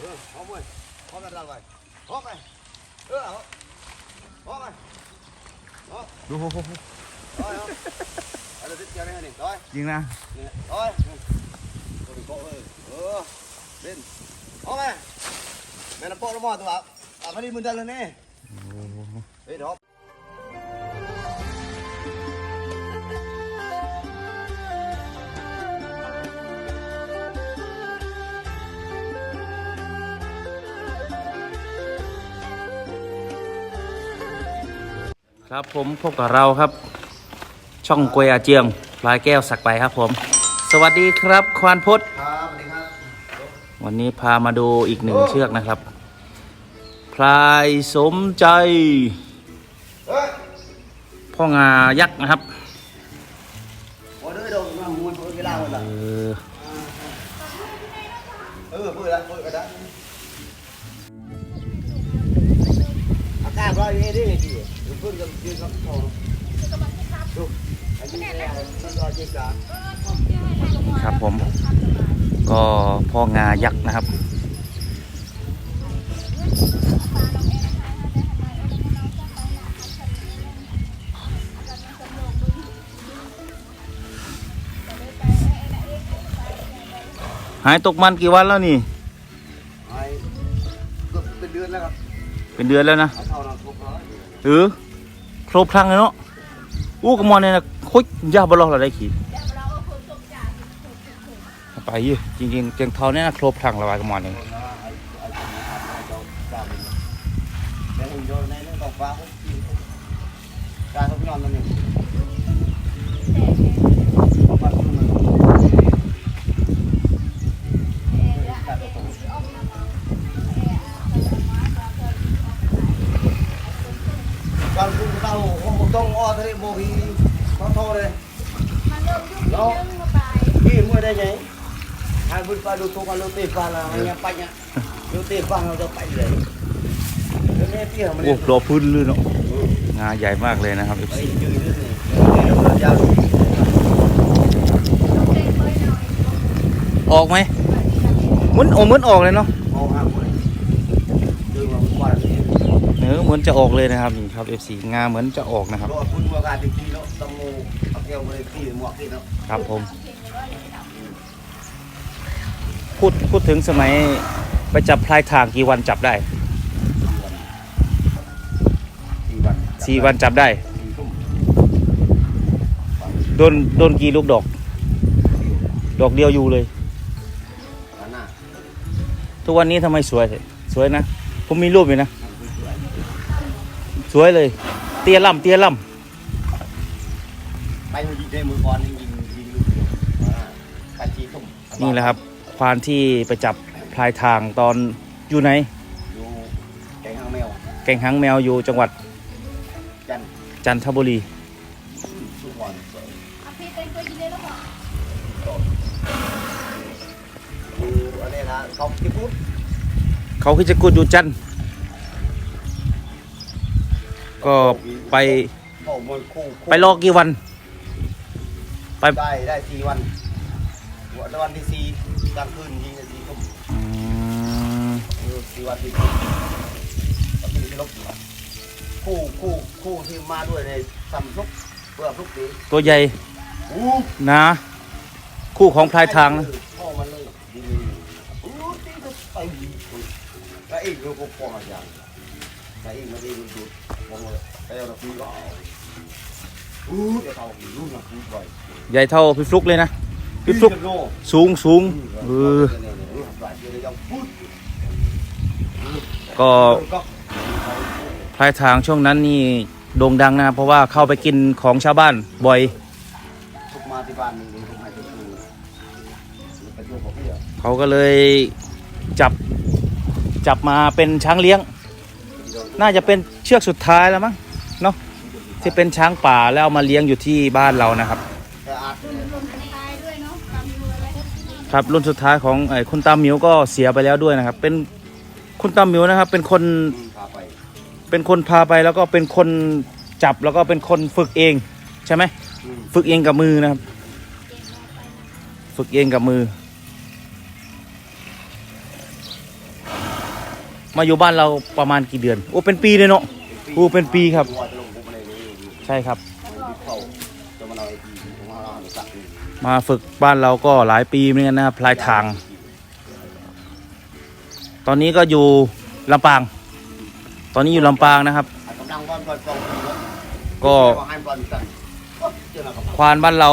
เออพร้อมเว้ยพร้อมกันดันไปพร้อมไปเออพร้อมไปพร้อมดูโหร้อยเอาเดี๋ยวติดเกียร์ให้หนึ่งร้อยจริงนะร้อยตัวเป็นโก้เออเออเล่นพร้อมไปแม่น้ำโป้น้ำมอตัวอะอะพอดีมึงดันเลยนี่ ครับผมพบกับเราครับ ช่องกวยอาเจียงปลายแก้วสักไปครับผม สวัสดีครับควานพศครับสวัสดีครับวันนี้พามาดูอีกหนึ่งเชือกนะครับ พลายสมใจเฮ้ยพ่องายักษ์นะครับ có đứa đâu mà mua chỗ cái lao rồi เอ là อ ừ vừa đã vừa đã à ca vào đi đi gì đừng phương cầm chưa cầm thò đúng anh đi nghe nó lo chơi cả ครับผม ก็พ่องายักษ์นะครับ หายตกมันกี่วันแล้วนี่ ai cứ bên đường là เป็นเดือนแล้วนะ ở sau là không có เออคร บครั้งเลยเนาะอู้กมอนเนี่ยนะคุยยาบลอกเราได้ขี่ไปยี่จริงๆเจียงทองเนี่ยนะครบครั้งและบายกมอนเนี่ย cái hình rồi này nó đọc vào ra không nhon luôn này không การาต้องอ้อทะเลโมฮีขาโทรเลยแล้วพี่เมื่อได้ไงให้บุญไปดูตัวกันดูตีฟังละให้ยไปเนี่ยดูตีฟังเราจะไปเลยโอ้รอพื้นลื่นเนาะงาใหญ่มากเลยนะครับไป FC ยืนนี่เดี๋ยวเราจะออกไหมมือนโอ้มือนออกเลยเนาะ เอาห้ามเลยดึงเรากว่านี้ เนื้ อเหมือนจะออกเลยนะครับนี่ครับ FC งาเหมือนจะออกนะครับรอคุณว่าการจริงๆแล้วต้องโมเอาแก้วมาเลยขี้หมวกขี้เนาะครับผม พูดพูดถึงสมัยไปจับพลายทางกี่วันจับได้สี่วันสี่วันจับได้สี่ทุ่มโดนโดนกี่ลูกดอก ดอกเดียวอยู่เลยวันหน้าทุกวันนี้ทำไมสวยเถอะสวยนะ ผมมีรูปอยู่นะ สวยเลย เตี้ยล่ำเตี้ยล่ไปยิงได้มือบอลยิงยิงลูกเดียวการชี้ทุ่มำนี่แหละครับ ควานที่ไปจับพลายทางตอนอยู่ไหน อยู่แกงหางแมวแก่งหางแมวอยู่จังหวัดจันจันทบุรีทุกวันอยู่อันนี้นะเขาที่พูดเขาคิดจะกุดอยู่จันทร์ ก็ไปบอกมันคู่ไปรอกี่วันไปได้ได้สี่วันวันวันที่สี่กลางคืนยิงสี่ทุ่มอืมเออสี่วันที่สี่ก็คือที่ลบอยู่คู่คู่คู่ที่มาด้วยในซัมซุกเพื่อทุกปีตัวใหญ่อู้ นะ คู่ของพลายทางนะพ่อมันเลยดีอู้ตีก็ไปแล้วอีกเราก็ปองอย่าง แล้วอีกมาดีดูดูมองเลยไอาปีก็เอาพี่กหนักลูกไปใหญ่เท่าพี่ฟลุกเลยนะ พี่ฟลุกสูงสูงเออก็พลายทางช่วงนั้นนี่โด่งดังนะครับเพราะว่าเข้าไปกินของชาวบ้านบ่อยเขาก็เลยจับจับมาเป็นช้างเลี้ยง น่าจะเป็นเชือกสุดท้ายแล้วมั้งเนาะที่เป็นช้างป่าแล้วเอามาเลี้ยงอยู่ที่บ้านเรานะครับ ครับรุ่นสุดท้ายของไอ้คุณตาหมิวก็เสียไปแล้วด้วยนะครับ เป็นคุณตาหมิวนะครับ เป็นคนเป็นคนพาไปแล้วก็เป็นคนจับแล้วก็เป็นคนฝึกเองใช่ไหมฝึกเองกับมือนะครับ ฝึกเองกับมือ มาอยู่บ้านเราประมาณกี่เดือน โอ้เป็นปีเลยเนาะโอ้เป็นปีครับ ใช่ครับ มาฝึกบ้านเราก็หลายปีเหมือนกันนะครับพลายทาง ตอนนี้ก็อยู่ลำปาง ตอนนี้อยู่ลำปางนะครับ ก็ควานบ้านเรา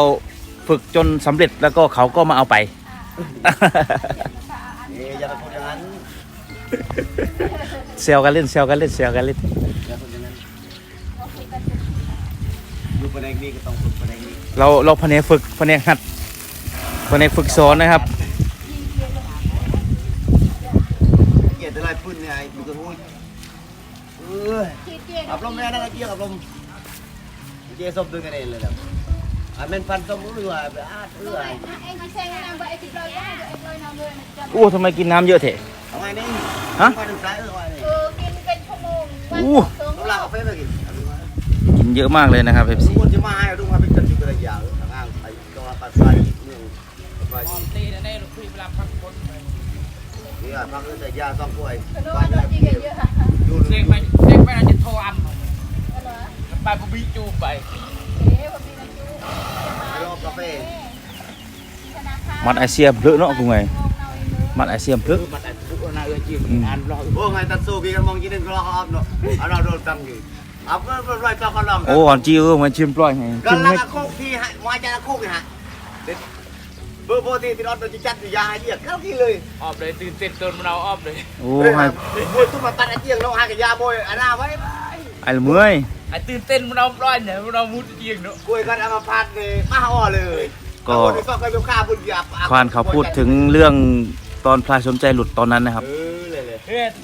ฝึกจนสำเร็จแล้วก็เขาก็มาเอาไป อย่าไปพูดอย่างนั้น เซลกันเล่นเซลกันเล่นเซลกันเล่นอย่าพูดอย่างนั้นอยู่ประเด็นนี้ก็ต้องฝึกประเด็นนี้เราเราแผนกฝึกแผนกหัดแผนกฝึกสอนนะครับเกียรติอะไรพื้นเนี่ยไอ้ดูกระหู้เอออับลมแม่นั่นไอ้เกียร์อับลมเกียร์สมดุลกันเองเลยนะอันเป็นพันสมมุติว่าไปอาดเอื้อ Em đi xem em vậy thì lời ra rồi em lời nào người này อู้ทำไมกินน้ำเยอะเถอะเอาไงนี่ ฮะไปดูซ้ายเออไงนี่ ừ kim kênh không mồm Ủa. sướng ต้องลากาแฟไปกินกินเยอะมากเลยนะครับเอฟสซีมมติจะมาให้ดูมาเป็นกันอยู่กระยาทางอ่างไปก็ปัสสาวะเมืองไปตีนะเนี่ยเราคุยเวลาพักคนนี่อะพักแต่ยาต้องป่วย cái đó là gì kìa chứ hả อยู่เด็กไปเด็กไปเราจะโทรอัน Cái đó ไปบุบีจูไป thế mà vì là chú รอบกาแฟมัดไอเซียมเลอะเนาะกูไงมัดไอเซียมเลอ โอ้ไงตัดสู้กี่กันมองกินนึงก็รออัพเนาะอันเราโดนตั้งอยู่อัพก็ร้อยต่อกันลองโอ้อ่อนจีเออมันชิมปล่อยไงก็กินลัไม่งโคกที่ฮะมาจากโคกฮะเบอร์โบที่ที่เราโดนจัดยาให้เยียเข้าที่เลยออบเลยตื่นเต้นโดนมันเอาออบเลยโอ้โอ้ยให้บวยตุ้มมาตัดไอ้เจียงเราหากับยาบวยอันน่าไว้ไอ้เมื่อยไอ้ตื่นเต้นมันเอาร้อยเนี่ยมันเอามุดเอียงเนาะกล้วยกันเอามาพัดเลยมาห่อเลยก็คนที่ก็เคยเป็นข้าบุญหยาบควานเขาพูดถึงเรื่องตอนพลายสมใจหลุดตอนนั้นนะครับ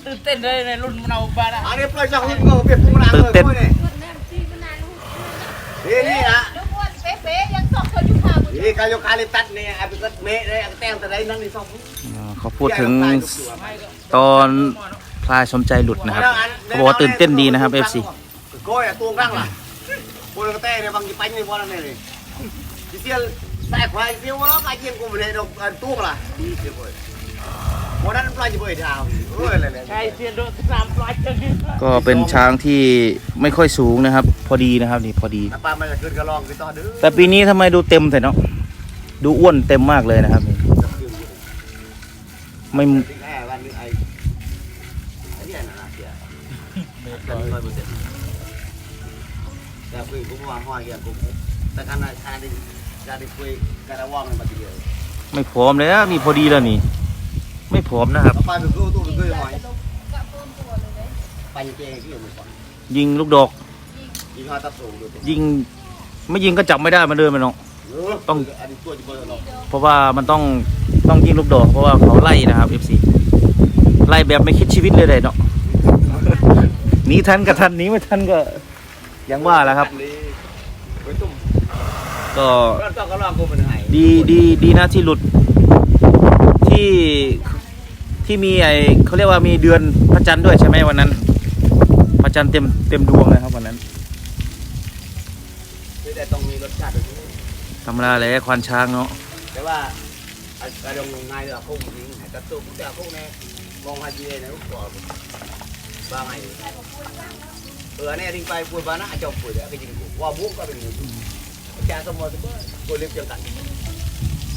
ตื่นเต้นเลยในรุ่นมันเอาบ้านอะอันนี้ปล่อยจากหุ่นก็เปรียบพุงนางเลยกล้วยนี่นี่นะ lúc qua bé bé vẫn sọc cho chú Hà một นี่กายกคาลิตัสเนี่ยไอ้เป็นก็เมะเลยแต้มแต่ได้นั่นนี่สองอ่าเขาพูดถึงตอนพลายสมใจหลุดนะครับเขาบอกว่าตื่นเต้นดีนะครับเอฟซีก้อยตัวกลางล่ะโคนกระแตเนี่ยบางทีไปนี่พอแล้วเนี่ยเลยที่เสียแต่ควายเสียวแล้วไปเกี่ยงกูไม่ได้ดอกตัวล่ะ เสียบ่อยวันนั้นปลายจะบ่อยดาวเอ้ยอะไรเลยใช่เสียนโดนสามร้อยจังก็เป็นช้างที่ไม่ค่อยสูงนะครับ พอดีนะครับนี่พอดีปลามันจะขึ้นกระลองขึ้นต่อเด้อแต่ปีนี้ทำไมดูเต็มแต่เนาะดูอ้วนเต็มมากเลยนะครับนี่ไม่ถึงแค่วันนี้ไอ้ไอ้เนี่ยนะเสียกันร้อยเปอร์เซ็นต์แต่คุยกูว่าห้อยเกี่ยกูแต่การนั้นการนี้การที่คุยการว่างมันมาทีเดียวไม่ผอมเลยนะมีพอดีแล้วนี่ไม่ ผอมนะครับ ไปเป็นกูตู้เป็นกูหอย cặp cơm của rồi đấy ไปเจ๊ที่อยู่มือก่อนยิงลูกดอก ยิงห้าตัดสูงดูยิงไม่ยิงก็จับไม่ได้มันเดินไปเนาะ ต้อง อันนี้ตัวจะเบอร์เนาะเพราะว่ามันต้องต้องยิงลูกดอกเพราะว่าเขาไล่นะครับ FC ไล่แบบไม่คิดชีวิตเลยเลยเนาะหนีทันกับทันหนีไม่ทันก็ยังว่าแหล้วครับนี่ไปตุ่มก็ก็ต้องกระลองกูมันหายดีดีดีนะที่หลุดที่ ที่มีไอเขาเรียกว่ามีเดือนพระจันทร์ด้วยใช่ไหมวันนั้น พระจันทร์เต็มเต็มดวงเลยครับวันนั้นแต่ต้องมีรสชาติแบบนี้ธรรมดาเลยควานช้างเนาะแต่ว่าอารมณ์ง่ายเลยคงยิงหายตัดสูงแต่คงเนี่ยมองหาจีเนี่ยลูกตัวบ้าไงเออเนี่ยทิ้งไปปุยบ้านะจอมปุยแล้วก็ยิงกูว่าบุกก็เป็นงูจ่าสมมติว่ากูเลี้ยงเจังกันเอาหมดยังแต่ไปจิตเอกโคบนโป้คือหัวป่ะไปอย่างเจ๊คนนึงละล่าเนาะไอ้ยี่คนนึงละล่าได้ที่นั่นเลยเออไอ้ไอ้ไอ้เป็นกุ้ยมัวปุยหมอมันจิตเอกกลัวนะวะมัน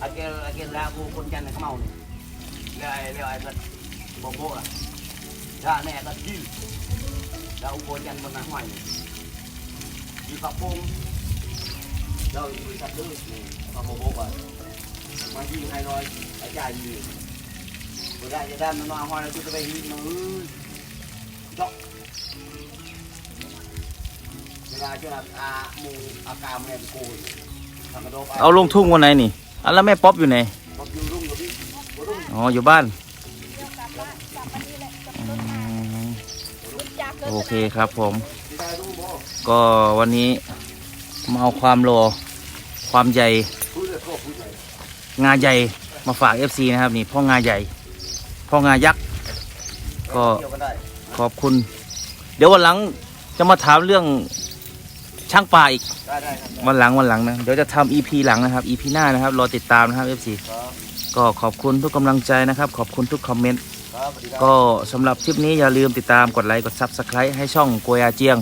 อาเกลอาเกลลากูคนจันทร์เขาเมาเนี่ยเรียกไอ้เรียกไอ้ก็บอกโบ้อะถ้าแน่ก็กินเราอุโบจันทร์บ เอาลงทุ่งวันไหนนี่อแล้วแม่ป๊อปอยู่ไหนอ๋ออยู่บ้านโอเคครับผม ก็วันนี้มาเอาความโลความใหญ่ งาใหญ่มาฝาก FC นะครับนี่พ่องาใหญ่พ่องายักษ์ก็ขอบคุณ เดี๋ยววันหลังจะมาถามเรื่อง ช่างป่าอีกได้ได้ครับวันหลังวันหลังนะ เดี๋ยวจะทำ EP หลังนะครับ EP หน้านะครับรอติดตามนะครับ FC ครับก็ขอบคุณทุกกำลังใจนะครับ ขอบคุณทุกคอมเมนต์ ครับสวัสดีครับ ก็สำหรับคลิปนี้อย่าลืมติดตามกดไลค์กด Subscribe ให้ช่องกัวยอาเจียง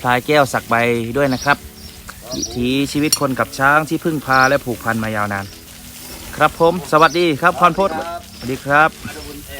พลายแก้วสักใบด้วยนะครับวิถีชีวิตคนกับช้างที่พึ่งพาและผูกพันมายาวนาน ครับผม สวัสดีครับพรพจน์ครับสวัสดีครับอาจารย์บุญเอ่อ